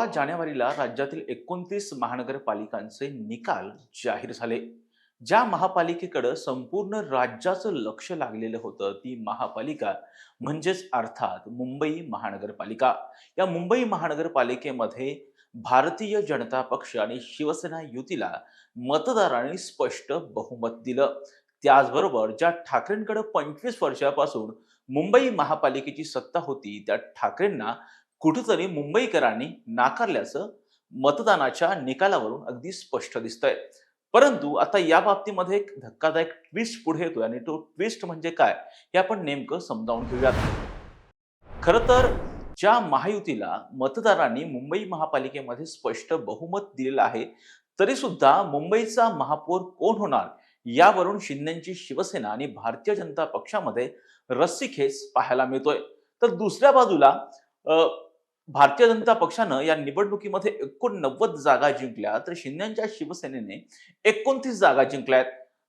सोळा जानेवारीला राज्यातील एकोणतीस महानगरपालिकांचे निकाल जाहीर झाले. ज्या महापालिकेकडं संपूर्ण राज्याचं लक्ष लागलेलं होतं ती महापालिका म्हणजेच अर्थात मुंबई महानगरपालिका. या मुंबई महानगरपालिकेमध्ये भारतीय जनता पक्ष आणि शिवसेना युतीला मतदारांनी स्पष्ट बहुमत दिलं. त्याचबरोबर ज्या ठाकरेंकडे पंचवीस वर्षापासून मुंबई महापालिकेची सत्ता होती त्या ठाकरेंना कुठंतरी मुंबईकरांनी नाकारल्याचं मतदानाच्या निकालावरून अगदी स्पष्ट दिसतंय. परंतु आता या बाबतीमध्ये एक धक्कादायक ट्विस्ट पुढे येतोय आणि तो ट्विस्ट म्हणजे काय हे आपण नेमकं समजावून घेऊयात. खर तर ज्या महायुतीला मतदारांनी मुंबई महापालिकेमध्ये स्पष्ट बहुमत दिलेलं आहे तरी सुद्धा मुंबईचा महापौर कोण होणार यावरून शिंदेची शिवसेना आणि भारतीय जनता पक्षामध्ये रस्सीखेच पाहायला मिळतोय. तर दुसऱ्या बाजूला भारतीय जनता पक्षानं या निवडणुकीमध्ये एकोणनव्वद जागा जिंकल्या तर शिंदेच्या शिवसेनेने एकोणतीस जागा जिंकल्यात.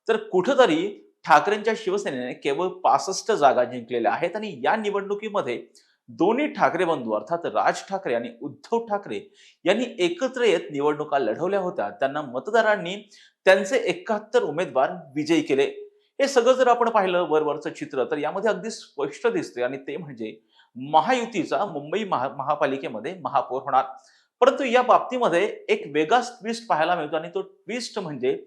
तर कुठंतरी ठाकरेंच्या शिवसेनेने केवळ पासष्ट जागा जिंकलेल्या आहेत आणि या निवडणुकीमध्ये दोन्ही ठाकरे बंधू अर्थात राज ठाकरे आणि उद्धव ठाकरे यांनी एकत्र येत निवडणुका लढवल्या होत्या. त्यांना मतदारांनी त्यांचे एकाहत्तर उमेदवार विजयी केले. हे सगळं जर आपण पाहिलं वरवरचं चित्र तर यामध्ये अगदी स्पष्ट दिसते आणि ते म्हणजे महायुतीचा मुंबई महा महापालिकेमध्ये महापौर होणार. परंतु या बाबतीमध्ये एक वेगळाच ट्विस्ट पाहायला मिळतो आणि तो ट्विस्ट म्हणजे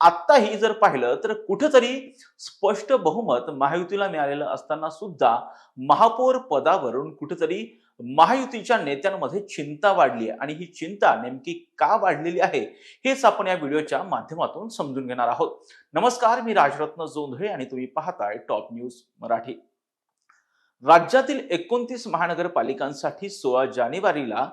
आत्ताही जर पाहिलं तर कुठेतरी स्पष्ट बहुमत महायुतीला मिळालेलं असताना सुद्धा महापौर पदावरून कुठेतरी महायुतीच्या नेत्यांमध्ये चिंता वाढली आहे. आणि ही चिंता नेमकी का वाढलेली आहे हेच आपण या व्हिडिओच्या माध्यमातून समजून घेणार आहोत. नमस्कार मी राजरत्न जोंधळे आणि तुम्ही पाहताय टॉप न्यूज मराठी. राज्यातील एकोणतीस महानगरपालिकांसाठी सोळा जानेवारीला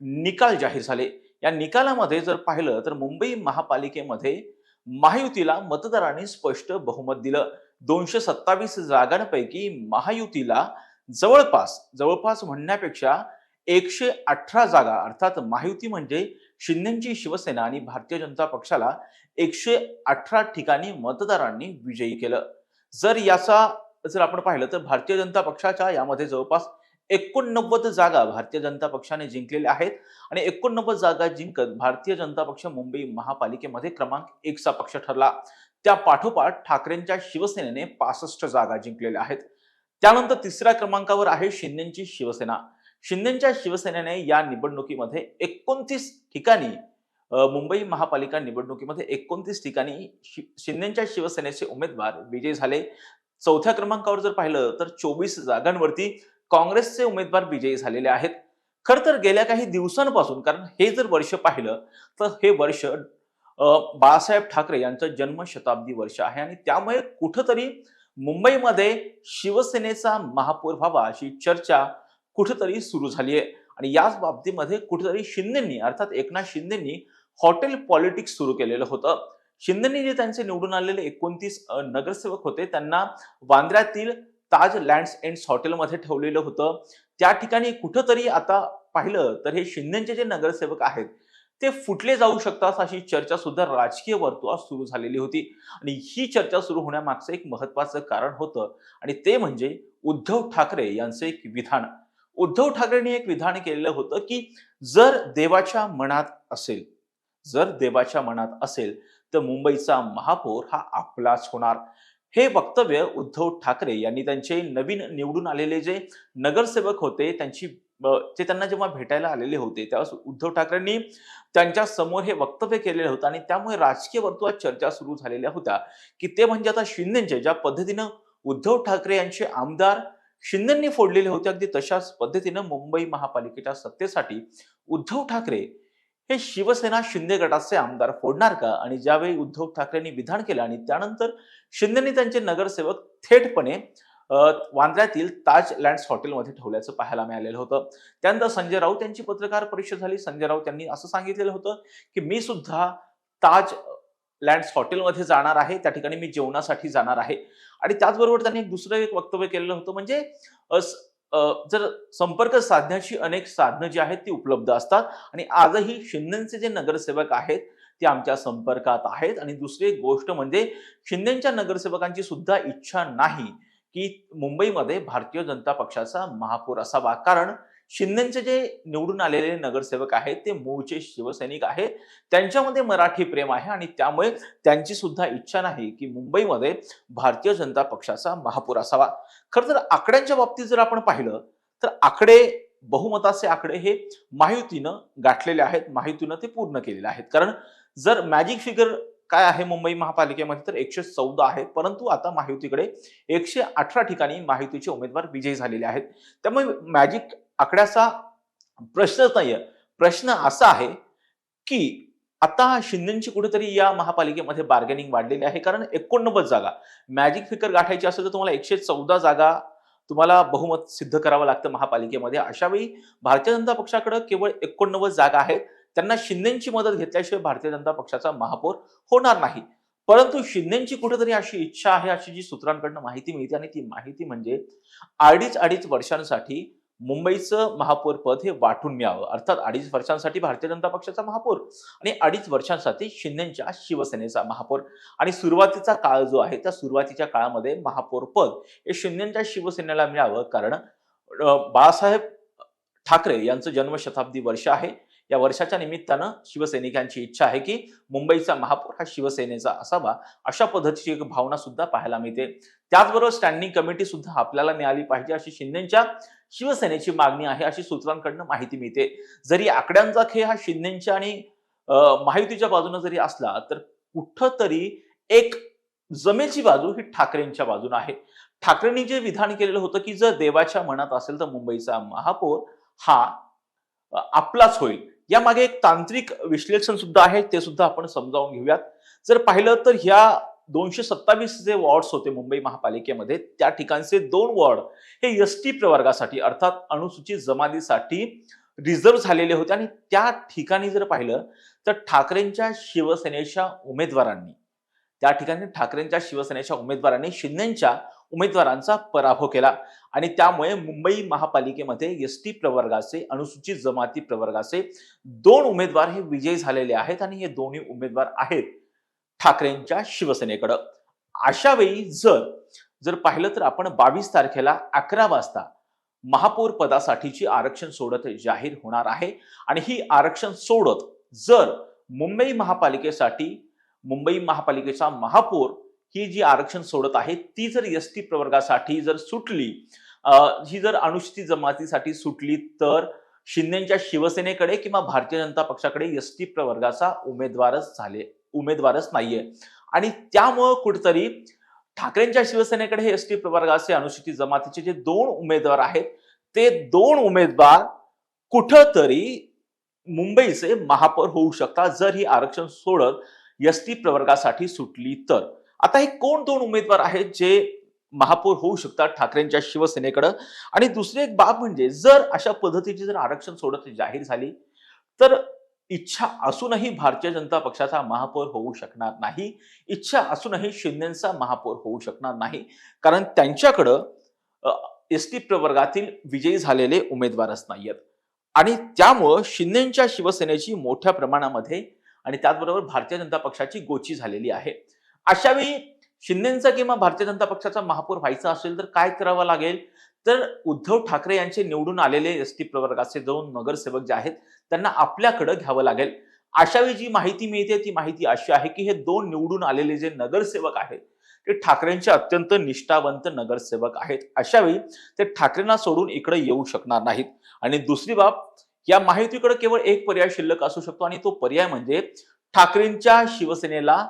निकाल जाहीर झाले. या निकालामध्ये जर पाहिलं तर मुंबई महापालिकेमध्ये महायुतीला मतदारांनी स्पष्ट बहुमत दिलं. दोनशे सत्तावीस जागांपैकी महायुतीला जवळपास जवळपास म्हणण्यापेक्षा एकशे अठरा जागा अर्थात महायुती म्हणजे शिंदेची शिवसेना आणि भारतीय जनता पक्षाला एकशे अठरा ठिकाणी मतदारांनी विजयी केलं. जर याचा जर आपण पाहिलं तर भारतीय जनता पक्षाच्या यामध्ये जवळपास एकोणनव्वद जागा भारतीय जनता पक्षाने जिंकलेल्या आहेत. आणि एकोणनव्वद जागा जिंकत भारतीय जनता पक्ष मुंबई महापालिकेमध्ये क्रमांक एकचा पक्ष ठरला. त्या पाठोपाठ ठाकरेंच्या शिवसेनेने पासष्ट जागा जिंकलेल्या आहेत. त्यानंतर तिसऱ्या क्रमांकावर आहे शिंदेची शिवसेना. शिंदेच्या शिवसेनेने या निवडणुकीमध्ये एकोणतीस ठिकाणी मुंबई महापालिका निवडणुकीमध्ये एकोणतीस ठिकाणी शि- शिंदेच्या शिवसेनेचे उमेदवार विजयी झाले. चौथ्या क्रमांकावर जर पाहिलं तर चोवीस जागांवरती काँग्रेसचे उमेदवार विजयी झालेले आहेत. खर तर गेल्या काही दिवसांपासून कारण हे जर वर्ष पाहिलं तर हे वर्ष बाळासाहेब ठाकरे यांचं जन्मशताब्दी वर्ष आहे. आणि त्यामुळे कुठंतरी मुंबईमध्ये शिवसेनेचा महापौर व्हावा अशी चर्चा कुठंतरी सुरू झाली आहे. आणि याच बाबतीमध्ये कुठेतरी शिंदेंनी अर्थात एकनाथ शिंदेंनी हॉटेल पॉलिटिक्स सुरू केलेलं होतं. शिंदेनी जे त्यांचे निवडून आलेले एकोणतीस नगरसेवक होते त्यांना वांद्र्यातील ताज लँड्स एंड्स हॉटेलमध्ये ठेवलेलं होतं. त्या ठिकाणी कुठंतरी आता पाहिलं तर हे शिंदेचे जे नगरसेवक आहेत ते फुटले जाऊ शकतात अशी चर्चा सुद्धा राजकीय वर्तुळात सुरू झालेली होती. आणि ही चर्चा सुरू होण्यामागचं एक महत्वाचं कारण होतं आणि ते म्हणजे उद्धव ठाकरे यांचं एक विधान. उद्धव ठाकरेंनी एक विधान केलेलं होतं की जर देवाच्या मनात असेल जर देवाच्या मनात असेल तर मुंबईचा महापौर हा आपलाच होणार. हे वक्तव्य उद्धव ठाकरे यांनी त्यांचे नवीन निवडून आलेले जे नगरसेवक होते त्यांची ते त्यांना जेव्हा भेटायला आलेले होते त्यावेळेस उद्धव ठाकरेंनी त्यांच्यासमोर हे वक्तव्य केलेलं होतं आणि त्यामुळे राजकीय वर्तुळात चर्चा सुरू झालेल्या होत्या. की ते म्हणजे आता शिंदेचे ज्या पद्धतीनं उद्धव ठाकरे यांचे आमदार शिंदेंनी फोडलेले होते अगदी तशाच पद्धतीनं मुंबई महापालिकेच्या सत्तेसाठी उद्धव ठाकरे हे शिवसेना शिंदे गटाचे आमदार फोडणार का? आणि ज्यावेळी उद्धव ठाकरेंनी विधान केलं आणि त्यानंतर शिंदेनी त्यांचे नगरसेवक थेटपणे वांद्र्यातील ताज लँड्स हॉटेलमध्ये ठेवल्याचं पाहायला मिळालेलं होतं. त्यानंतर संजय राऊत यांची पत्रकार परिषद झाली. संजय राऊत यांनी असं सांगितलेलं होतं की मी सुद्धा ताज लँड्स हॉटेलमध्ये जाणार आहे. त्या ठिकाणी मी जेवणासाठी जाणार आहे. आणि त्याचबरोबर त्यांनी एक दुसरं एक वक्तव्य केलेलं होतं म्हणजे जर संपर्क साधण्याची अनेक साधनं जी आहेत ती उपलब्ध असतात. आणि आजही शिंदेचे जे नगरसेवक आहेत ते आमच्या संपर्कात आहेत. आणि दुसरी एक गोष्ट म्हणजे शिंदेच्या नगरसेवकांची सुद्धा इच्छा नाही की मुंबईमध्ये भारतीय जनता पक्षाचा महापौर असावा. कारण शिंदेचे जे निवडून आलेले नगरसेवक आहेत ते मूळचे शिवसैनिक आहेत. त्यांच्यामध्ये मराठी प्रेम आहे आणि त्यामुळे त्यांची सुद्धा इच्छा नाही की मुंबईमध्ये भारतीय जनता पक्षाचा महापूर असावा. खरं तर आकड्यांच्या बाबतीत जर आपण पाहिलं तर आकडे बहुमताचे आकडे हे माहितीनं गाठलेले आहेत. माहितीनं ते पूर्ण केलेले आहेत. कारण जर मॅजिक फिगर काय आहे मुंबई महापालिकेमध्ये तर एकशे चौदा आहे परंतु आता महायुतीकडे एकशे अठरा ठिकाणी महायुतीचे उमेदवार विजयी झालेले आहेत. त्यामुळे मॅजिक आकड्याचा प्रश्नच नाहीये. प्रश्न असा आहे की आता शिंदेची कुठेतरी या महापालिकेमध्ये बार्गेनिंग वाढलेली आहे. कारण एकोणनव्वद जागा मॅजिक फिगर गाठायची असेल तर तुम्हाला एकशे चौदा जागा तुम्हाला बहुमत सिद्ध करावं लागतं महापालिकेमध्ये. अशावेळी भारतीय जनता पक्षाकडे केवळ एकोणनव्वद जागा आहेत. त्यांना शिंदेची मदत घेतल्याशिवाय भारतीय जनता पक्षाचा महापौर होणार नाही. परंतु शिंदेची कुठेतरी अशी इच्छा आहे अशी जी सूत्रांकडनं माहिती मिळते आणि ती माहिती म्हणजे अडीच अडीच वर्षांसाठी मुंबईचं महापौरपद हे वाटून मिळावं. अर्थात अडीच वर्षांसाठी भारतीय जनता पक्षाचा महापौर आणि अडीच वर्षांसाठी शिंदेच्या शिवसेनेचा महापौर. आणि सुरुवातीचा काळ जो आहे त्या सुरुवातीच्या काळामध्ये महापौरपद हे शिंदेच्या शिवसेनेला मिळावं. कारण बाळासाहेब ठाकरे यांचं जन्मशताब्दी वर्ष आहे. या वर्षाच्या निमित्तानं शिवसैनिकांची इच्छा आहे की मुंबईचा महापौर हा शिवसेनेचा असावा अशा पद्धतीची एक भावना सुद्धा पाहायला मिळते. त्याचबरोबर स्टँडिंग कमिटी सुद्धा आपल्याला मिळाली पाहिजे अशी शिंदेच्या शिवसेनेची मागणी आहे अशी सूत्रांकडनं माहिती मिळते. जरी आकड्यांचा खेळ हा शिंदेच्या आणि माहितीच्या महायुतीच्या बाजूने जरी असला तर कुठंतरी एक जमेची बाजू ही ठाकरेंच्या बाजूने आहे. ठाकरेंनी जे विधान केलेलं होतं की जर देवाच्या मनात असेल तर मुंबईचा महापौर हा आपलाच होईल. यामागे एक तांत्रिक विश्लेषण सुद्धा आहे ते सुद्धा आपण समजावून घेऊयात. जर पाहिलं तर ह्या दोनशे सत्तावीस जे वॉर्ड्स होते मुंबई महापालिकेमध्ये त्या ठिकाणचे दोन वॉर्ड हे एस टी प्रवर्गासाठी अर्थात अनुसूचित जमातीसाठी रिझर्व्ह झालेले होते. आणि त्या ठिकाणी जर पाहिलं तर ठाकरेंच्या शिवसेनेच्या उमेदवारांनी त्या ठिकाणी ठाकरेंच्या शिवसेनेच्या उमेदवारांनी शिंदेच्या उमेदवारांचा पराभव केला. आणि त्यामुळे मुंबई महापालिकेमध्ये एस टी प्रवर्गाचे अनुसूचित जमाती प्रवर्गाचे दोन उमेदवार हे विजयी झालेले आहेत. आणि हे दोन्ही उमेदवार आहेत. ठाकरेंच्या शिवसेनेकडं. अशावेळी जर जर पाहिलं तर आपण बावीस तारखेला अकरा वाजता महापौर पदासाठीची आरक्षण सोडत जाहीर होणार आहे. आणि ही आरक्षण सोडत जर मुंबई महापालिकेसाठी मुंबई महापालिकेचा महापौर ही जी आरक्षण सोडत आहे ती जर एस टी प्रवर्गासाठी जर सुटली ही जर अनुसूचित जमातीसाठी सुटली तर शिंदेच्या शिवसेनेकडे किंवा भारतीय जनता पक्षाकडे एस टी प्रवर्गाचा उमेदवारच झाले उमेदवारच नाहीये. आणि त्यामुळं कुठेतरी ठाकरेंच्या शिवसेनेकडे हे एस टी प्रवर्गाचे अनुसूचित जमातीचे जे दोन उमेदवार आहेत ते दोन उमेदवार कुठंतरी मुंबईचे महापौर होऊ शकतात जर ही आरक्षण सोडत एस टी प्रवर्गासाठी सुटली तर. आता हे कोण दोन उमेदवार आहेत जे महापौर होऊ शकतात ठाकरेंच्या शिवसेनेकडं? आणि दुसरी एक बाब म्हणजे जर अशा पद्धतीची जर आरक्षण सोडत जाहीर झाली तर इच्छा असूनही भारतीय जनता पक्षाचा महापौर होऊ शकणार नाही. इच्छा असूनही शिंदेचा महापौर होऊ शकणार नाही. कारण त्यांच्याकडं एस टी प्रवर्गातील विजयी झालेले उमेदवारच नाहीयेत. आणि त्यामुळं शिंदेच्या शिवसेनेची मोठ्या प्रमाणामध्ये आणि त्याचबरोबर भारतीय जनता पक्षाची गोची झालेली आहे. अशावेळी शिंदेचा किंवा भारतीय जनता पक्षाचा महापौर व्हायचा असेल तर काय करावं लागेल? तर उद्धव ठाकरे यांचे निवडून आलेले एस टी प्रवर्गाचे दोन नगरसेवक जे आहेत त्यांना आपल्याकडे घ्यावं लागेल. अशावेळी जी माहिती मिळते ती माहिती अशी आहे की हे दोन निवडून आलेले जे नगरसेवक आहेत ते ठाकरेंचे अत्यंत निष्ठावंत नगरसेवक आहेत. अशावेळी ते ठाकरेंना सोडून इकडे येऊ शकणार नाहीत. आणि दुसरी बाब या माहितीकडे केवळ एक पर्याय शिल्लक असू शकतो आणि तो पर्याय म्हणजे ठाकरेंच्या शिवसेनेला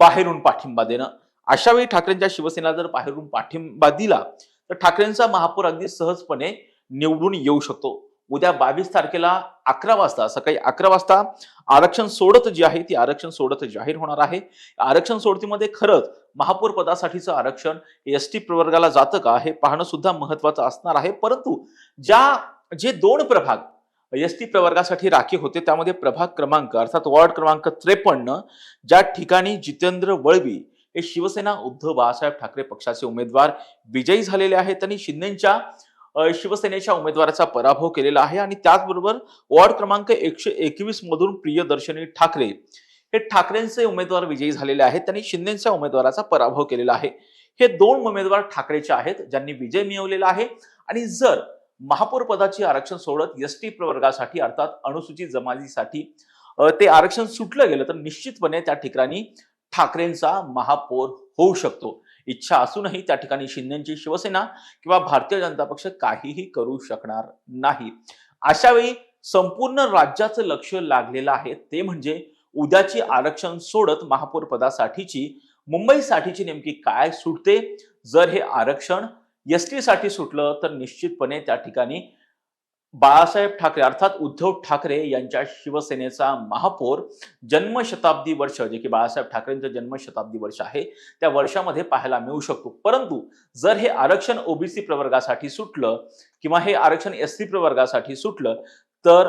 बाहेरून पाठिंबा देणं. अशावेळी ठाकरेंच्या शिवसेनेला जर बाहेरून पाठिंबा दिला तर ठाकरेंचा महापौर अगदी सहजपणे निवडून येऊ शकतो. उद्या बावीस तारखेला अकरा वाजता सकाळी अकरा वाजता आरक्षण सोडत जी आहे ती आरक्षण सोडत जाहीर होणार आहे. आरक्षण सोडतीमध्ये खरंच महापौर पदासाठीचं आरक्षण एस टी प्रवर्गाला जातं का हे पाहणं सुद्धा महत्वाचं असणार आहे. परंतु ज्या जे दोन प्रभाग एस टी प्रवर्गासाठी राखीव होते त्यामध्ये प्रभाग क्रमांक अर्थात वॉर्ड क्रमांक त्रेपन्न ज्या ठिकाणी जितेंद्र वळवी हे शिवसेना उद्धव बाळासाहेब ठाकरे पक्षाचे उमेदवार विजयी झालेले आहेत. त्यांनी शिंदेच्या शिवसेनेच्या उमेदवाराचा पराभव केलेला आहे आणि त्याचबरोबर वॉर्ड क्रमांक एकशे एकवीस मधून प्रियदर्शनी ठाकरे हे ठाकरेंचे उमेदवार विजयी झालेले आहेत. त्यांनी शिंदेच्या उमेदवाराचा पराभव केलेला आहे. हे दोन उमेदवार ठाकरेचे आहेत ज्यांनी विजय मिळवलेला आहे. आणि जर महापौर पदाची आरक्षण सोडत एस टी प्रवर्गासाठी अर्थात अनुसूचित जमातीसाठी ते आरक्षण सुटलं गेलं तर निश्चितपणे त्या ठिकाणी ठाकरेंचा महापौर होऊ शकतो. इच्छा असूनही त्या ठिकाणी शिंदेची शिवसेना किंवा भारतीय जनता पक्ष काहीही करू शकणार नाही. अशा वेळी संपूर्ण राज्याचं लक्ष लागलेलं आहे. ते म्हणजे उद्याची आरक्षण सोडत महापौर पदासाठीची मुंबईसाठीची नेमकी काय सुटते? जर हे आरक्षण एस टीसाठी सुटलं तर निश्चितपणे त्या ठिकाणी बाळासाहेब ठाकरे अर्थात उद्धव ठाकरे यांच्या शिवसेनेचा महापौर जन्मशताब्दी वर्ष जे की बाळासाहेब ठाकरेंचं जन्मशताब्दी वर्ष आहे त्या वर्षामध्ये पाहायला मिळू शकतो. परंतु जर हे आरक्षण ओबीसी प्रवर्गासाठी सुटलं किंवा हे आरक्षण एस सी प्रवर्गासाठी सुटलं तर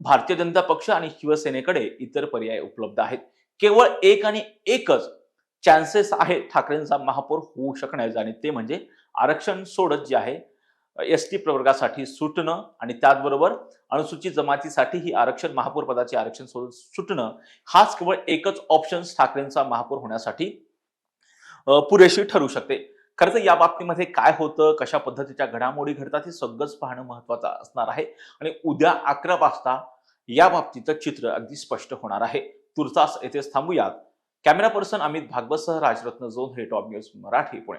भारतीय जनता पक्ष आणि शिवसेनेकडे इतर पर्याय उपलब्ध आहेत. केवळ एक आणि एकच चान्सेस आहे ठाकरेंचा महापौर होऊ शकण्याचा आणि ते म्हणजे आरक्षण सोडत जे आहे एस टी प्रवर्गासाठी सुटणं आणि त्याचबरोबर अनुसूचित जमातीसाठी ही आरक्षण महापौर पदाचे आरक्षण सुटणं हाच केवळ एकच ऑप्शन ठाकरेंचा महापौर होण्यासाठी पुरेशी ठरू शकते. खरं तर या बाबतीमध्ये काय होतं कशा पद्धतीच्या घडामोडी घडतात हे सगळंच पाहणं महत्वाचं असणार आहे. आणि उद्या अकरा वाजता या बाबतीचं चित्र अगदी स्पष्ट होणार आहे. तुर्तास येथेच थांबूयात. कॅमेरा पर्सन अमित भागवतसह राजरत्न झोन हे टॉप न्यूज मराठी पुणे.